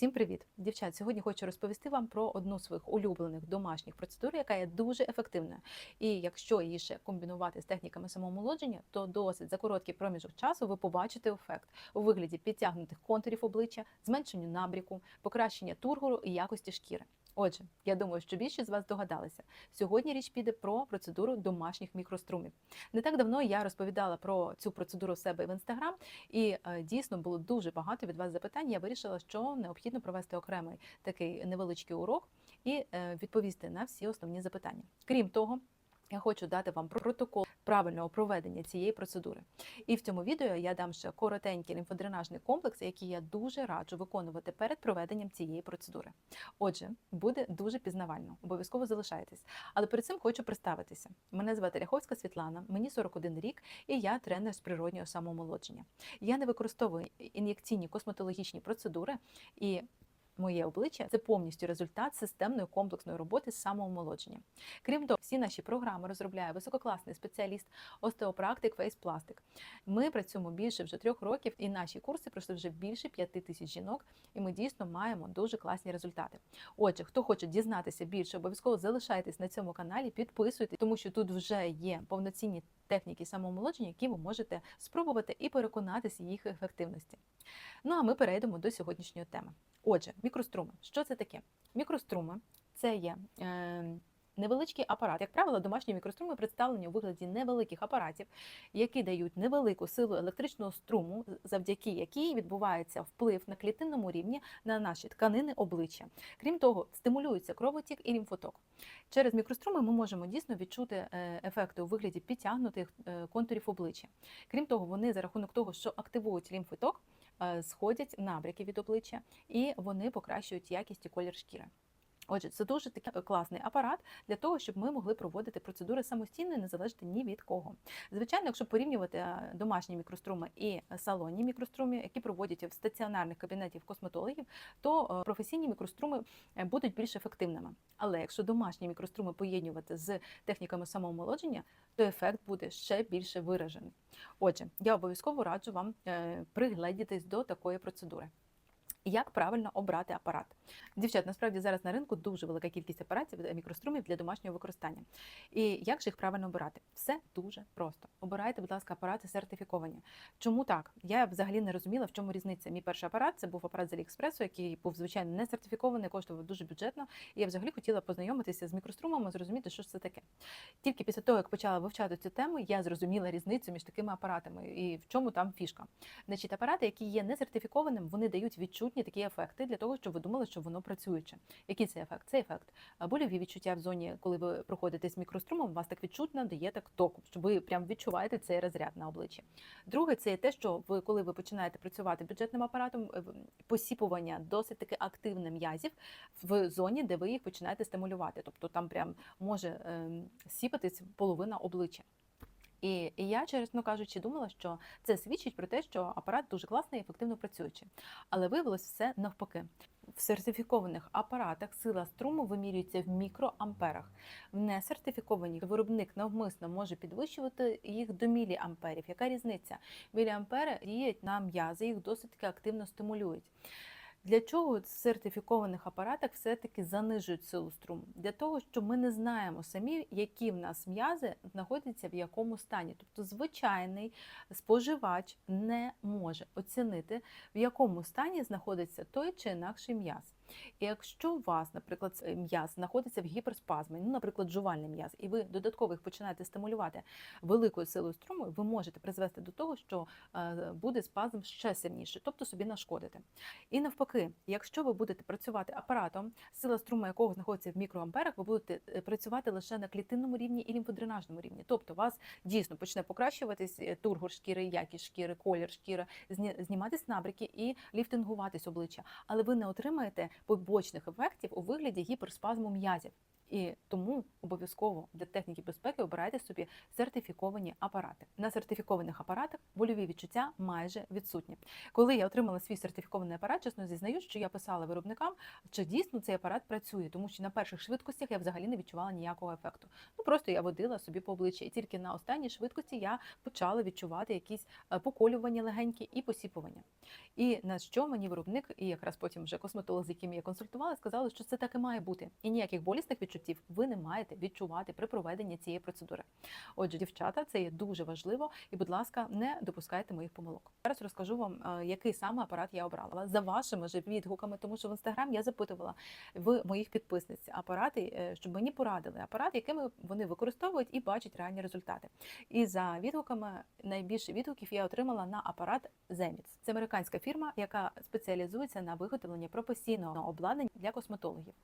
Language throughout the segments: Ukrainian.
Всім привіт, дівчат! Сьогодні хочу розповісти вам про одну з своїх улюблених домашніх процедур, яка є дуже ефективна. І якщо її ще комбінувати з техніками самомолодження, то досить за короткий проміжок часу ви побачите ефект у вигляді підтягнутих контурів обличчя, зменшенню набріку, покращення тургору і якості шкіри. Отже, я думаю, що більшість з вас догадалися. Сьогодні річ піде про процедуру домашніх мікрострумів. Не так давно я розповідала про цю процедуру в себе в інстаграм, і е, дійсно було дуже багато від вас запитань. Я вирішила, що необхідно провести окремий такий невеличкий урок і е, відповісти на всі основні запитання. Крім того, я хочу дати вам протокол правильного проведення цієї процедури. І в цьому відео я дам ще коротенький лімфодренажний комплекс, який я дуже раджу виконувати перед проведенням цієї процедури. Отже, буде дуже пізнавально, обов'язково залишайтесь. Але перед цим хочу представитися. Мене звати Ряховська Світлана, мені 41 рік, і я тренер з природнього самомолодження. Я не використовую ін'єкційні косметологічні процедури і Моє обличчя це повністю результат системної комплексної роботи з самоомолодження. Крім того, всі наші програми розробляє висококласний спеціаліст, остеопрактик, фейспластик. Ми працюємо більше вже трьох років, і наші курси пройшли вже більше п'яти тисяч жінок, і ми дійсно маємо дуже класні результати. Отже, хто хоче дізнатися більше, обов'язково залишайтесь на цьому каналі, підписуйтесь, тому що тут вже є повноцінні техніки самоомолодження, які ви можете спробувати і переконатися їх ефективності. Ну а ми перейдемо до сьогоднішньої теми. Отже, мікроструми. Що це таке? Мікроструми це є е, невеличкий апарат. Як правило, домашні мікроструми представлені у вигляді невеликих апаратів, які дають невелику силу електричного струму, завдяки якій відбувається вплив на клітинному рівні на наші тканини обличчя. Крім того, стимулюється кровотік і лімфоток. Через мікроструми ми можемо дійсно відчути е, ефекти у вигляді підтягнутих е, контурів обличчя. Крім того, вони за рахунок того, що активують лімфоток, е, сходять набряки від обличчя і вони покращують якість і колір шкіри. Отже, це дуже такий класний апарат для того, щоб ми могли проводити процедури самостійно не залежати ні від кого. Звичайно, якщо порівнювати домашні мікроструми і салонні мікроструми, які проводять в стаціонарних кабінетів косметологів, то професійні мікроструми е, будуть більш ефективними. Але якщо домашні мікроструми поєднувати з техніками самоомолодження, то ефект буде ще більше виражений. Отже, я обов'язково раджу вам е, пригледітись до такої процедури. Як правильно обрати апарат? Дівчат, насправді зараз на ринку дуже велика кількість апаратів е, мікрострумів для домашнього використання. І як же їх правильно обирати? Все дуже просто. Обирайте, будь ласка, апарати сертифіковані. Чому так? Я взагалі не розуміла, в чому різниця. Мій перший апарат це був апарат з Аліекспресу, який був звичайно не сертифікований, коштував дуже бюджетно. І я взагалі хотіла познайомитися з мікрострумами, зрозуміти, що ж це таке. Тільки після того, як почала вивчати цю тему, я зрозуміла різницю між такими апаратами і в чому там фішка. Значить, апарати, які є не сертифікованим, вони дають відчутні такі ефекти для того, щоб ви думали, що воно працююче. Який це ефект? Це ефект больові відчуття в зоні, коли ви проходите з мікрострумом, вас так відчутно дає так току, що ви прям відчуваєте цей розряд на обличчі. Друге, це те, що ви, коли ви починаєте працювати бюджетним апаратом, посіпування досить таки активне м'язів в зоні, де ви їх починаєте стимулювати. Тобто там прям може е, сіпатись половина обличчя. І, і я, чесно кажучи, думала, що це свідчить про те, що апарат дуже класний і ефективно працюючий. Але виявилось все навпаки. В сертифікованих апаратах сила струму вимірюється в мікроамперах. В несертифікованих виробник навмисно може підвищувати їх до міліамперів. Яка різниця? Міліампери діють на м'язи, їх досить активно стимулюють. Для чого в сертифікованих апаратах все-таки занижують силу струму? Для того, що ми не знаємо самі, які в нас м'язи знаходяться в якому стані. Тобто, звичайний споживач не може оцінити, в якому стані знаходиться той чи інакший м'яз. І якщо у вас, наприклад, м'яз знаходиться в гіперспазмі, ну, наприклад, жувальний м'яз, і ви додатково їх починаєте стимулювати великою силою струму, ви можете призвести до того, що е, буде спазм ще сильніше, тобто собі нашкодити. І навпаки, якщо ви будете працювати апаратом, сила струму якого знаходиться в мікроамперах, ви будете е, працювати лише на клітинному рівні і лімфодренажному рівні. Тобто вас дійсно почне покращуватись е, тургор шкіри, якість шкіри, колір шкіри, зніматись набріки і ліфтингуватись обличчя, але ви не отримаєте побочних ефектів у вигляді гіперспазму м'язів. І тому обов'язково для техніки безпеки обирайте собі сертифіковані апарати. На сертифікованих апаратах больові відчуття майже відсутні. Коли я отримала свій сертифікований апарат, чесно зізнаюсь, що я писала виробникам, чи дійсно цей апарат працює, тому що на перших швидкостях я взагалі не відчувала ніякого ефекту. Ну просто я водила собі по обличчі, і тільки на останній швидкості я почала відчувати якісь е, поколювання легенькі і посіпування. І на що мені виробник, і якраз потім вже косметолог, з яким я консультувала, сказали, що це так і має бути. І ніяких болісних відчуттів ви не маєте відчувати при проведенні цієї процедури. Отже, дівчата, це є дуже важливо, і, будь ласка, не допускайте моїх помилок. Зараз розкажу вам, е, який саме апарат я обрала за вашими ж відгуками, тому що в інстаграм я запитувала в моїх підписниць апарати, е, щоб мені порадили апарат, якими вони використовують і бачать реальні результати. І за відгуками найбільше відгуків я отримала на апарат Zemix. Це американська фірма, яка спеціалізується на виготовленні професійного обладнання для косметологів.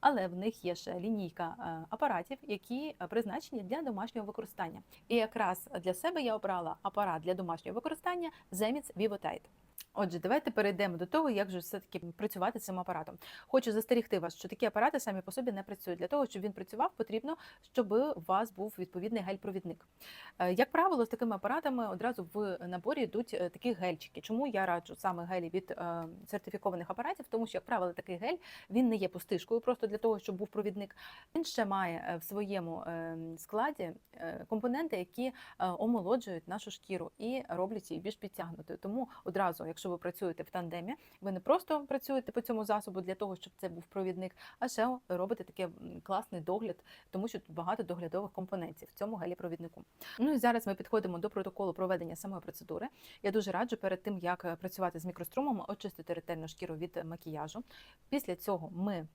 Але в них є ще лінійка е, апаратів, які е, призначені для домашнього використання. І якраз для себе я обрала апарат для домашнього використання Zemix VivoTite. Отже, давайте перейдемо до того, як же все-таки працювати цим апаратом. Хочу застерігти вас, що такі апарати самі по собі не працюють. Для того, щоб він працював, потрібно, щоб у вас був відповідний гель-провідник. Е, Як правило, з такими апаратами одразу в наборі йдуть такі гельчики. Чому я раджу саме гелі від сертифікованих апаратів? Тому що, як правило, такий гель він не є пустишкою, просто для того, щоб був провідник. Він ще має е, в своєму е, складі е, компоненти, які е, омолоджують нашу шкіру і роблять її більш підтягнутою. Тому одразу, якщо ви працюєте в тандемі, ви не просто працюєте по цьому засобу для того, щоб це був провідник, а ще робите таке класний догляд, тому що тут багато доглядових компонентів в цьому гелі-провіднику. Ну і зараз ми підходимо до протоколу проведення самої процедури. Я дуже раджу перед тим, як працювати з мікрострумом, очистити ретельно шкіру від макіяжу. Після цього ми.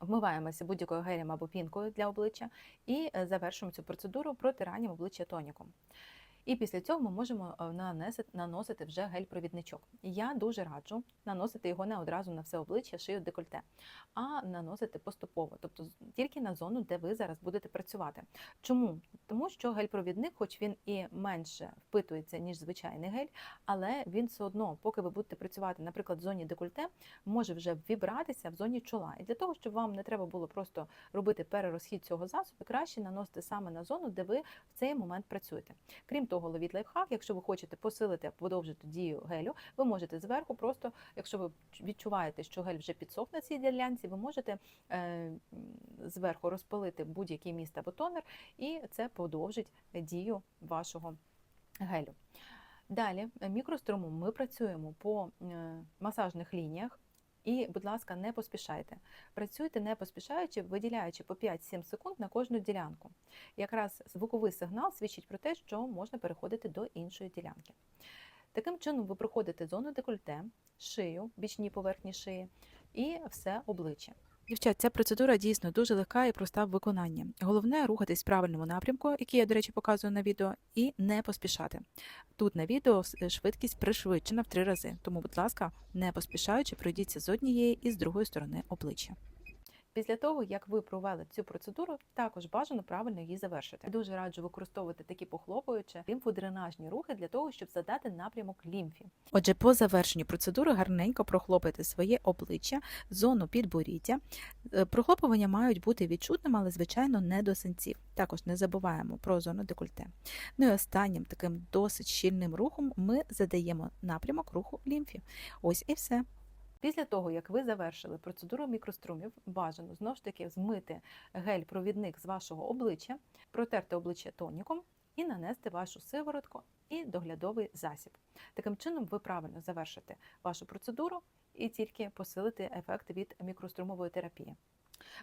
Вмиваємося будь-якою гелем або пінкою для обличчя і е, завершуємо цю процедуру протиранням обличчя тоніком. І після цього ми можемо е, нанесити, наносити вже гель-провідничок. Я дуже раджу наносити його не одразу на все обличчя, шию, декольте, а наносити поступово, тобто тільки на зону, де ви зараз будете працювати. Чому? Тому що гель-провідник, хоч він і менше впитується, ніж звичайний гель, але він все одно, поки ви будете працювати, наприклад, в зоні декольте, може вже вібратися в зоні чола. І для того, щоб вам не треба було просто робити перерозхід цього засобу, краще наносити саме на зону, де ви в цей момент працюєте. Крім того, ловіть лайфхак, якщо ви хочете посилити, подовжити дію гелю, ви можете зверху просто, якщо ви відчуваєте, що гель вже підсох на цій ділянці, ви можете е, зверху розпилити будь-який міст або тонер, і це подовжить дію вашого гелю. Далі, е, мікрострумом ми працюємо по е, масажних лініях. І, будь ласка, не поспішайте. Працюйте не поспішаючи, виділяючи по 5-7 секунд на кожну ділянку. Якраз звуковий сигнал свідчить про те, що можна переходити до іншої ділянки. Таким чином, ви проходите зону декольте, шию, бічні поверхні шиї і все обличчя. Дівчат, ця процедура дійсно дуже легка і проста в виконанні. Головне рухатись в правильному напрямку, який я, до речі, показую на відео, і не поспішати. Тут на відео швидкість пришвидшена в три рази, тому, будь ласка, не поспішаючи, пройдіться з однієї і з другої сторони обличчя. Після того, як ви провели цю процедуру, також бажано правильно її завершити. Дуже раджу використовувати такі похлопуючі лімфодренажні рухи для того, щоб задати напрямок лімфі. Отже, по завершенню процедури гарненько прохлопайте своє обличчя, зону підборіддя. Е, Прохлопування мають бути відчутними, але звичайно не до синців. Також не забуваємо про зону декольте. Ну і останнім таким досить щільним рухом ми задаємо напрямок руху лімфі. Ось і все. Після того, як ви завершили процедуру мікрострумів, бажано знову ж таки змити гель-провідник з вашого обличчя, протерти обличчя тоніком і нанести вашу сиворотку і доглядовий засіб. Таким чином, ви правильно завершите вашу процедуру і тільки посилите ефект від мікрострумової терапії.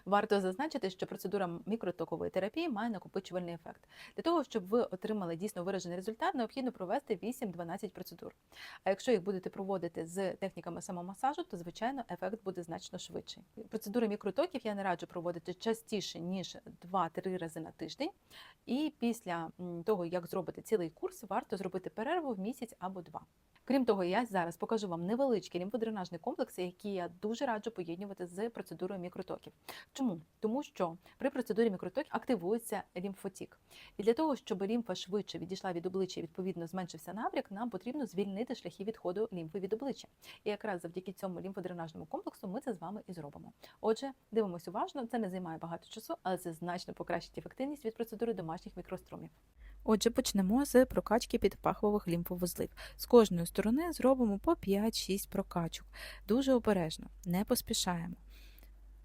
Варто зазначити, що процедура мікротокової терапії має накопичувальний ефект. Для того, щоб ви отримали дійсно виражений результат, необхідно провести 8-12 процедур. А якщо їх будете проводити з техніками самомасажу, то звичайно ефект буде значно швидший. Процедури мікротоків я не раджу проводити частіше ніж 2-3 рази на тиждень. І після того, як зробити цілий курс, варто зробити перерву в місяць або два. Крім того, я зараз покажу вам невеличкі лімфодренажні комплекси, які я дуже раджу поєднувати з процедурою мікротоків. Чому? Тому що при процедурі мікроток активується лімфотік. І для того, щоб лімфа швидше відійшла від обличчя і відповідно зменшився набряк, нам потрібно звільнити шляхи відходу лімфи від обличчя. І якраз завдяки цьому лімфодренажному комплексу ми це з вами і зробимо. Отже, дивимося уважно, це не займає багато часу, але це значно покращить ефективність від процедури домашніх мікрострумів. Отже, почнемо з прокачки підпахових лімфовузлів. З кожної сторони зробимо по 5-6 прокачок. Дуже обережно, не поспішаємо.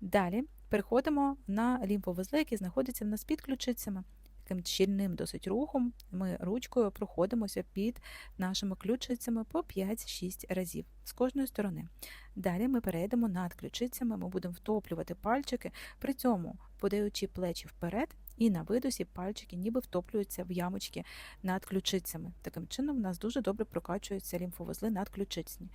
Далі переходимо на лімфовузли, які знаходяться в нас під ключицями. Таким щільним досить рухом ми ручкою проходимося під нашими ключицями по 5-6 разів з кожної сторони. Далі ми перейдемо над ключицями, ми будемо втоплювати пальчики, при цьому подаючи плечі вперед, і на видосі пальчики ніби втоплюються в ямочки над ключицями. Таким чином, у нас дуже добре прокачуються лімфовузли надключичні.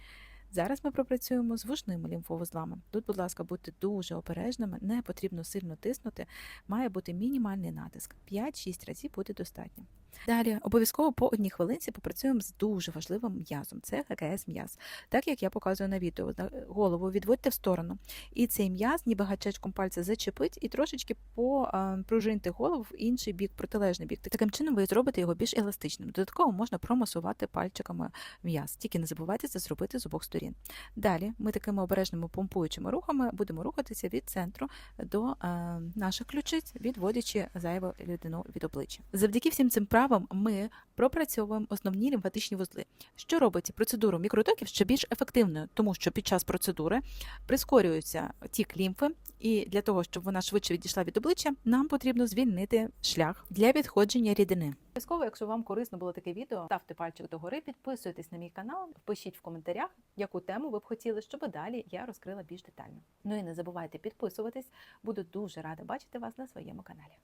Зараз ми пропрацюємо з вушними лімфовузлами. Тут, будь ласка, будьте дуже обережними, не потрібно сильно тиснути, має бути мінімальний натиск. 5-6 разів буде достатньо. Далі обов'язково по одній хвилинці попрацюємо з дуже важливим м'язом. Це ГКС м'яз. Так як я показую на відео, голову відводьте в сторону. І цей м'яз, ніби гачечком пальця зачепить і трошечки попружиньте голову в інший бік, протилежний бік. Таким чином ви зробите його більш еластичним. Додатково можна промасувати пальчиками м'яз. Тільки не забувайте це зробити з обох сторін. Далі ми такими обережними помпуючими рухами будемо рухатися від центру до е, наших ключиць, відводячи зайву рідину від обличчя. Завдяки всім цим правам ми пропрацьовуємо основні лімфатичні вузли, що робить процедуру мікротоків ще більш ефективною, тому що під час процедури прискорюється тік лімфи, і для того, щоб вона швидше відійшла від обличчя, нам потрібно звільнити шлях для відходження рідини. Обов'язково, якщо вам корисно було таке відео, ставте пальчик догори, підписуйтесь на мій канал, пишіть в коментарях, яку тему ви б хотіли, щоб далі я розкрила більш детально. Ну і не забувайте підписуватись. Буду дуже рада бачити вас на своєму каналі.